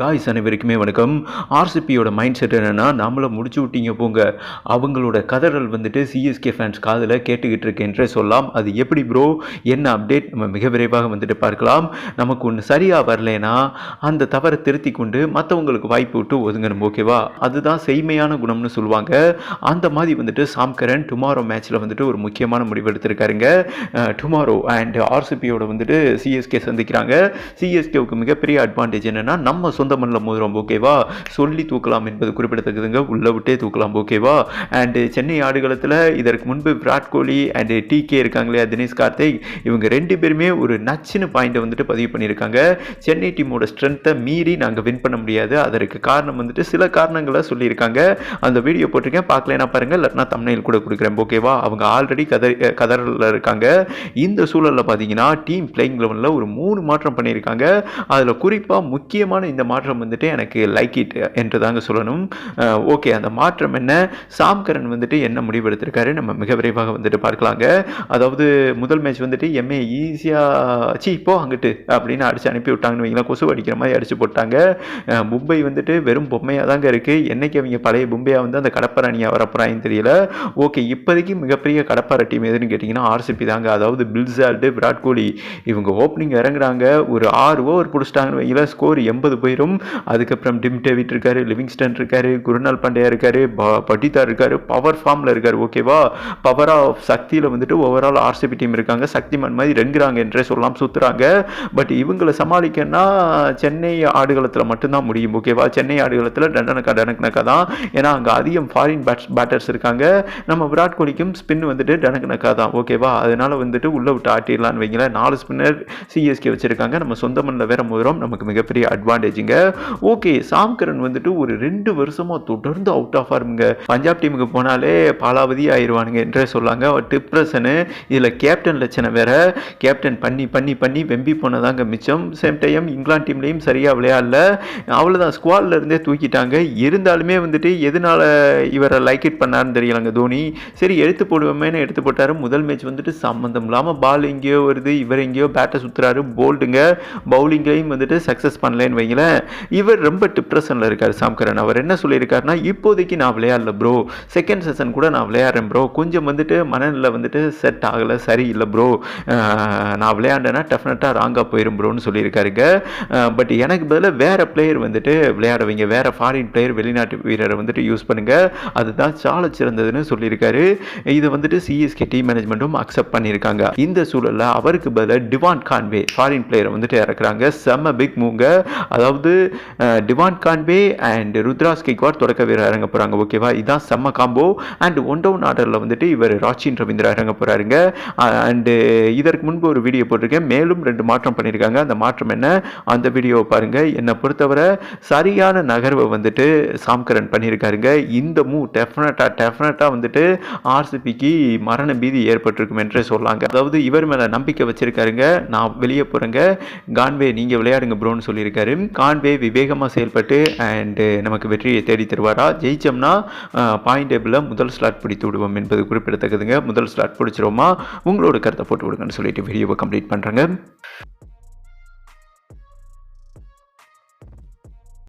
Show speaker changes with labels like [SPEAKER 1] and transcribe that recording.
[SPEAKER 1] Guys அனைவருக்குமே வணக்கம். ஆர்சிபியோட mind set என்னென்னா நம்மளை முடிச்சு விட்டீங்க போங்க. அவங்களோட கதறல் வந்துட்டு சிஎஸ்கே ஃபேன்ஸ் காதில் கேட்டுக்கிட்டு இருக்கேன்றே சொல்லலாம். அது எப்படி ப்ரோ என்ன அப்டேட் நம்ம மிக விரைவாக வந்துட்டு பார்க்கலாம். நமக்கு ஒன்று சரியாக வரலைன்னா அந்த தவறை திருத்தி கொண்டு மற்றவங்களுக்கு வாய்ப்பு விட்டு ஒதுங்கணும் ஓகேவா அதுதான் செய்மையான குணம்னு சொல்லுவாங்க. அந்த மாதிரி வந்துட்டு சாம்கரன் டுமாரோ மேட்ச்சில் வந்துட்டு ஒரு முக்கியமான முடிவு எடுத்திருக்காருங்க. டுமாரோ அண்ட் ஆர்சிபியோட வந்துட்டு சிஎஸ்கே சந்திக்கிறாங்க. சிஎஸ்கேவுக்கு மிகப்பெரிய அட்வான்டேஜ் என்னென்னா நம்ம சொந்த மண்ணில் மோதிரம் ஓகேவா சொல்லி தூக்கலாம் என்பது குறிப்பிடத்தக்கதுங்க. உள்ளே விட்டே தூக்கலாம் ஓகேவா அண்டு சென்னை ஆடுகளத்தில் இதற்கு முன்பு விராட் கோலி அண்டு டிகே இல்லையா? தினேஷ் கார்த்திக். இவங்க ரெண்டு பேருமே ஒரு நச்சுன்னு பாயிண்ட்டை வந்துட்டு பதிவு பண்ணியிருக்காங்க. சென்னை டீமோட ஸ்ட்ரென்த்தை மீறி நாங்கள் வின் பண்ண முடியாது. அதற்கு காரணம் வந்துட்டு சில காரணங்களை சொல்லியிருக்காங்க. அந்த வீடியோ போட்டிருக்கேன். பார்க்கலனா பாருங்கள் இல்லைனா தமிழில் கூட கொடுக்குறேன் ஓகேவா அவங்க ஆல்ரெடி கதர் கதரில் இருக்காங்க. இந்த சூழலில் பார்த்தீங்கன்னா டீம் பிளேயிங் லெவலில் ஒரு மூணு மாற்றம் பண்ணியிருக்காங்க. அதில் குறிப்பாக முக்கியமான இந்த மாற்றம் வந்துட்டு எனக்கு லைக் இட் என்று தாங்க சொல்லணும். ஓகே அந்த மாற்றம் என்ன? சாம்கரன் வந்துட்டு என்ன முடிவு எடுத்திருக்காரு நம்ம மிக விரைவாக வந்துட்டு பார்க்கலாங்க. அதாவது முதல் மேட்ச் வந்துட்டு எம்ஏ ஈஸியாக சி இப்போ அங்கிட்டு அப்படின்னு அடிச்சு அனுப்பி விட்டாங்கன்னு வைங்களா கொசு அடிக்கிற மாதிரி அடிச்சு போட்டாங்க. மும்பை வந்துட்டு வெறும் பொம்மையாக தாங்க இருக்குது என்னைக்கு அவங்க பழைய மும்பையாக வந்து அந்த கடப்பார அணியாக வரப்போறாங்கன்னு தெரியல. ஓகே இப்போதைக்கு மிகப்பெரிய கடப்பார டீம் எதுன்னு கேட்டிங்கன்னா ஆர்சிபி தாங்க. அதாவது பில்சால்டு விராட் கோலி இவங்க ஓப்பனிங் இறங்குறாங்க. ஒரு ஆறு ஓவர் பிடிச்சிட்டாங்கன்னு வைங்களா ஸ்கோர் எண்பது போயிடும் அதுக்கப்புறம் டிம் டேவிட் இருக்கார் லிவிங்ஸ்டன் இருக்கார் குருநாள் பாண்டியா இருக்கார் ப- பட்டிதார் இருக்கார் பவர் ஃபார்மில் இருக்கார் ஓகேவா பவர் ஆஃப் சக்தியில் வந்துட்டு ஓவரால் ஆர்சிபி டீம் இருக்காங்க. சக்திமான் மாதிரி ரெங்குறாங்க என்றே சொல்லலாம் சுற்றுறாங்க பட் இவங்களை சமாளிக்கன்னா சென்னை ஆடுகளத்தில் மட்டும்தான் முடியும் ஓகேவா சென்னை ஆடுகளத்தில் டண்டனக்கா டனக்கனக்கா தான். ஏன்னா அங்கே அதிகம் ஃபாரின் பேட்ஸ் பேட்டர்ஸ் இருக்காங்க. நம்ம விராட் கோலிக்கும் ஸ்பின் வந்துட்டு டனக்கனக்கா தான் ஓகேவா அதனால் வந்துட்டு உள்ளே விட்டு ஆட்டிடலான்னு வைங்களேன். நாலு ஸ்பின்னர் சிஎஸ்கே வச்சுருக்காங்க. நம்ம சொந்த மண்ணில் வேற முதலும் நமக்கு மிகப்பெரிய அட்வான்டேஜுங்க ஓகே சாம்கரன் வந்துட்டு ஒரு ரெண்டு வருஷமா தொடர்ந்து அவுட் ஆஃப் ஆர்முங்க பஞ்சாப் டீமுக்கு போனாலே பாலாவதி ஆயிடுவானுங்க என்றே சொல்லாங்க. டிப்ரெஷனு இதில் கேப்டன் லட்சணம் வேற. கேப்டன் பண்ணி பண்ணி பண்ணி வெம்பி போனதாங்க மிச்சம். சேம் டைம் இங்கிலாந்து டீம்லேயும் சரியாக விளையாடல. அவ்வளோதான் ஸ்குவாட்ல இருந்தே தூக்கிட்டாங்க. இருந்தாலுமே வந்துட்டு எதனால இவரை லைக் இட் பண்ணாருன்னு தெரியலங்க தோனி. சரி எடுத்து போடுவோமேனு எடுத்து போட்டாரு. முதல் மேட்ச் வந்துட்டு சம்மந்தம் இல்லாமல் பால் எங்கேயோ வருது. இவர் எங்கேயோ பேட்டை சுற்றுறாரு போல்டுங்க பவுலிங்லேயும் வந்துட்டு சக்ஸஸ் பண்ணலன்னு வைங்களேன். இவர் ரொம்ப டிப்ரெஷனில் இருக்கார் சாம்கரன். அவர் என்ன சொல்லியிருக்காருன்னா இப்போதைக்கு நான் விளையாடல ப்ரோ செகண்ட் செஷன் கூட நான் விளையாடுறேன் ப்ரோ கொஞ்சம் வந்துட்டு மனநிலை வந்துட்டு செட் ஆகலை சரி இல்லை ப்ரோ நான் விளையாண்டேன்னா டெஃபினட்டாக ராங்காக போயிடும் ப்ரோன்னு சொல்லியிருக்காருங்க. பட் எனக்கு பதிலாக வேறு பிளேயர் வந்துட்டு விளையாடுவீங்க. வேறு ஃபாரின் பிளேயர் வெளிநாட்டு வீரரை வந்துட்டு யூஸ் பண்ணுங்கள் அதுதான் சால சிறந்ததுன்னு சொல்லியிருக்காரு. இது வந்துட்டு சிஎஸ்கே டீம் மேனேஜ்மெண்ட்டும் அக்செப்ட் பண்ணியிருக்காங்க. இந்த சூழலில் அவருக்கு பதிலாக டிவான் கான்வே ஃபாரின் பிளேயரை வந்துட்டு இறக்குறாங்க. செம்ம பிக் மூங்க அதாவது அதாவது Devon Conway and Ruturaj Gaikwad தொடக்க வீரர் இறங்க போகிறாங்க ஓகேவா இதான் செம்ம காம்போ அண்ட் ஒன் டவுன் ஆர்டரில் வந்துட்டு இவர் ராச்சின் ரவீந்திரா இறங்க போகிறாருங்க அண்டு இதற்கு முன்பு ஒரு வீடியோ போட்டிருக்கேன். மேலும் ரெண்டு மாற்றம் பண்ணியிருக்காங்க. அந்த மாற்றம் என்ன? அந்த வீடியோவை பாருங்கள் என்னை பொறுத்தவரை சரியான நகர்வை வந்துட்டு சாம்கரன் பண்ணியிருக்காருங்க. இந்த மூ டெஃபினட்டாக டெஃபினட்டாக வந்துட்டு ஆர்சிபிக்கு மரண பீதி ஏற்பட்டிருக்கும் என்றே சொல்லாங்க. அதாவது இவர் மேலே நம்பிக்கை வச்சிருக்காருங்க. நான் வெளியே போகிறேங்க கான்வே நீங்கள் விளையாடுங்க ப்ரோன்னு சொல்லியிருக்காரு. கான் கான்வே விவேகமாக செயல்பட்டு அண்டு நமக்கு வெற்றியை தேடி தருவாரா? ஜெயிச்சோம்னா பாயிண்ட் டேபிளில் முதல் ஸ்லாட் பிடித்து விடுவோம் என்பது குறிப்பிடத்தக்கதுங்க. முதல் ஸ்லாட் பிடிச்சிருவோமா? உங்களோட கருத்தை போட்டு விடுங்கன்னு சொல்லிட்டு வீடியோவை கம்ப்ளீட் பண்ணுறேங்க